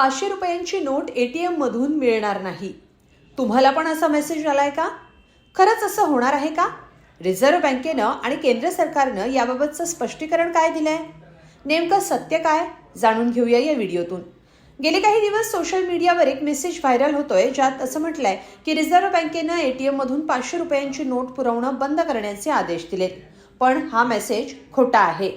पाचशे रुपयांची note A T एममधून मिळणार नाही. तुम्हाला पण असा मेसेज आला आहे का? खरंच असं होणार आहे का? रिझर्व्ह बँकेनं आणि केंद्र सरकारनं याबाबतचं स्पष्टीकरण काय दिलं आहे नेमकं सत्य काय? जाणून घेऊया या व्हिडिओतून. गेले काही दिवस सोशल मीडियावर एक मेसेज व्हायरल होतोय ज्यात असं म्हटलंय की रिझर्व्ह बँकेनं एटीएम मधून पाचशे रुपयांची नोट पुरवणं बंद करण्याचे आदेश दिलेत. पण हा मेसेज खोटा आहे.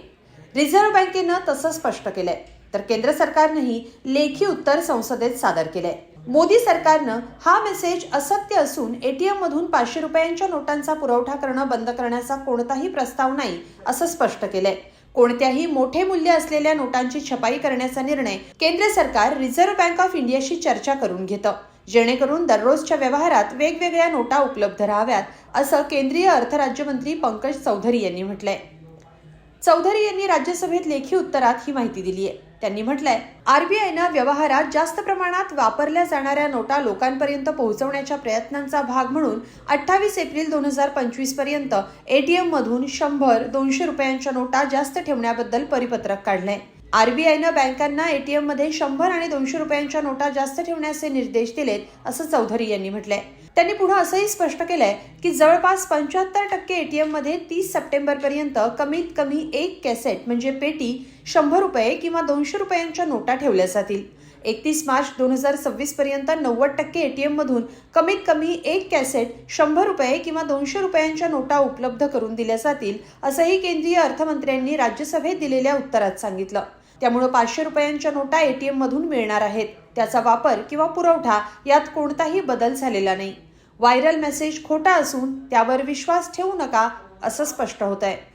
रिझर्व्ह बँकेनं तसं स्पष्ट केलंय. तर केंद्र सरकारनंही लेखी उत्तर संसदेत सादर केलंय. मोदी सरकारनं हा मेसेज असत्य असून एटीएम मधून पाचशे रुपयांच्या नोटांचा पुरवठा करणं बंद करण्याचा कोणताही प्रस्ताव नाही असं स्पष्ट केलंय. कोणत्याही मोठे मूल्य असलेल्या नोटांची छपाई करण्याचा निर्णय केंद्र सरकार रिझर्व्ह बँक ऑफ इंडियाशी चर्चा करून घेतं. जेणेकरून दररोजच्या व्यवहारात वेगवेगळ्या नोटा उपलब्ध राहाव्यात असं केंद्रीय अर्थराज्यमंत्री पंकज चौधरी यांनी म्हटलंय. चौधरी यांनी राज्यसभेत लेखी उत्तरात ही माहिती दिली आहे त्यांनी म्हटलंय आरबीआयनं व्यवहारात जास्त प्रमाणात वापरल्या जाणाऱ्या नोटा लोकांपर्यंत पोहोचवण्याच्या प्रयत्नांचा भाग म्हणून अठ्ठावीस एप्रिल दोन हजार पंचवीसपर्यंत एटीएम मधून शंभर दोनशे रुपयांच्या नोटा जास्त ठेवण्याबद्दल परिपत्रक काढलंय. आरबीआयनं बँकांना एटीएममध्ये शंभर आणि दोनशे रुपयांच्या नोटा जास्त ठेवण्याचे निर्देश दिलेत असं चौधरी यांनी म्हटलंय. त्यांनी पुढे असंही स्पष्ट केलंय की जवळपास पंच्याहत्तर टक्के एटीएममध्ये तीस सप्टेंबर पर्यंत कमीत कमी एक कॅसेट म्हणजे पेटी शंभर रुपये किंवा दोनशे रुपयांच्या नोटा ठेवल्या जातील. एकतीस मार्च दोन हजार सव्वीस पर्यंत नव्वद टक्के एटीएम मधून कमीत कमी एक कॅसेट शंभर रुपये किंवा दोनशे रुपयांच्या नोटा उपलब्ध करून दिल्या जातील असंही केंद्रीय अर्थमंत्र्यांनी राज्यसभेत दिलेल्या उत्तरात सांगितलं. त्यामुळे पाचशे रुपयांच्या नोटा एटीएम मधून मिळणार आहेत. त्याचा वापर किंवा पुरवठा यात कोणताही बदल झालेला नाही. व्हायरल मेसेज खोटा असून त्यावर विश्वास ठेवू नका असं स्पष्ट होत आहे